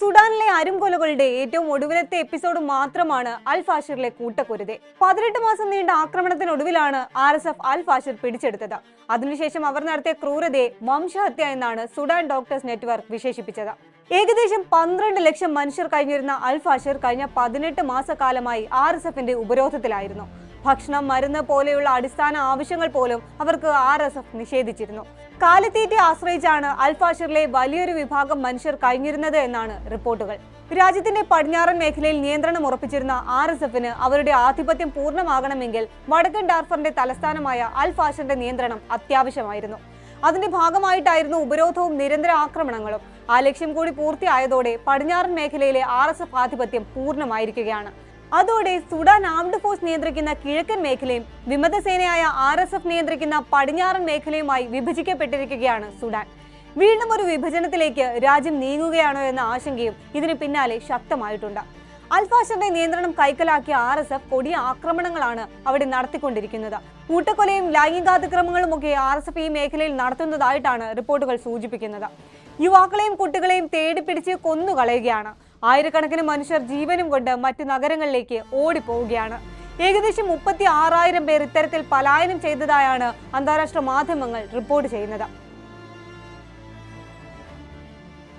സുഡാനിലെ അരുംകൊലകളുടെ ഏറ്റവും ഒടുവിലത്തെ എപ്പിസോഡ് മാത്രമാണ് അൽ ഫാഷിറിലെ കൂട്ടക്കുരുതെ. പതിനെട്ട് മാസം നീണ്ട ആക്രമണത്തിനൊടുവിലാണ് R S F Al Fashir പിടിച്ചെടുത്തത്. അതിനുശേഷം അവർ നടത്തിയ ക്രൂരതയെ വംശഹത്യ എന്നാണ് സുഡാൻ ഡോക്ടേഴ്സ് നെറ്റ്വർക്ക് വിശേഷിപ്പിച്ചത്. ഏകദേശം പന്ത്രണ്ട് ലക്ഷം മനുഷ്യർ കഴിഞ്ഞിരുന്ന അൽ ഫാഷിർ കഴിഞ്ഞ പതിനെട്ട് മാസക്കാലമായി ആർ എസ് എഫിന്റെ ഉപരോധത്തിലായിരുന്നു. ഭക്ഷണം മരുന്ന് പോലെയുള്ള അടിസ്ഥാന ആവശ്യങ്ങൾ പോലും അവർക്ക് ആർ എസ് എഫ് നിഷേധിച്ചിരുന്നു. കാലിത്തീറ്റയെ ആശ്രയിച്ചാണ് അൽഫാഷിറിലെ വലിയൊരു വിഭാഗം മനുഷ്യർ കഴിഞ്ഞിരുന്നത് എന്നാണ് റിപ്പോർട്ടുകൾ. രാജ്യത്തിന്റെ പടിഞ്ഞാറൻ മേഖലയിൽ നിയന്ത്രണം ഉറപ്പിച്ചിരുന്ന ആർ എസ് എഫിന് അവരുടെ ആധിപത്യം പൂർണമാകണമെങ്കിൽ വടക്കൻ ഡാർഫറിന്റെ തലസ്ഥാനമായ അൽഫാഷിന്റെ നിയന്ത്രണം അത്യാവശ്യമായിരുന്നു. അതിന്റെ ഭാഗമായിട്ടായിരുന്നു ഉപരോധവും നിരന്തര ആക്രമണങ്ങളും. ആ ലക്ഷ്യം കൂടി പൂർത്തിയായതോടെ പടിഞ്ഞാറൻ മേഖലയിലെ ആർ ആധിപത്യം പൂർണമായിരിക്കുകയാണ്. അതോടെ സുഡാൻ ആംഡ് ഫോഴ്സ് നിയന്ത്രിക്കുന്ന കിഴക്കൻ മേഖലയും വിമതസേനയായ ആർ എസ് എഫ് നിയന്ത്രിക്കുന്ന പടിഞ്ഞാറൻ മേഖലയുമായി വിഭജിക്കപ്പെട്ടിരിക്കുകയാണ് സുഡാൻ. വീണ്ടും ഒരു വിഭജനത്തിലേക്ക് രാജ്യം നീങ്ങുകയാണോ എന്ന ആശങ്കയും ഇതിന് പിന്നാലെ ശക്തമായിട്ടുണ്ട്. അൽഫാഷറിന്റെ നിയന്ത്രണം കൈക്കലാക്കിയ ആർ എസ് എഫ് കൊടിയ ആക്രമണങ്ങളാണ് അവിടെ നടത്തിക്കൊണ്ടിരിക്കുന്നത്. കൂട്ടക്കൊലയും ലൈംഗികാതിക്രമങ്ങളും ഒക്കെ ആർ എസ് എഫ് ഈ മേഖലയിൽ നടത്തുന്നതായിട്ടാണ് റിപ്പോർട്ടുകൾ സൂചിപ്പിക്കുന്നത്. യുവാക്കളെയും കുട്ടികളെയും തേടിപ്പിടിച്ച് കൊന്നുകളയുകയാണ്. ആയിരക്കണക്കിന് മനുഷ്യർ ജീവനും കൊണ്ട് മറ്റു നഗരങ്ങളിലേക്ക് ഓടിപ്പോവുകയാണ്. ഏകദേശം മുപ്പത്തി ആറായിരം പേർ ഇത്തരത്തിൽ പലായനം ചെയ്തതായാണ് അന്താരാഷ്ട്ര മാധ്യമങ്ങൾ റിപ്പോർട്ട് ചെയ്യുന്നത്.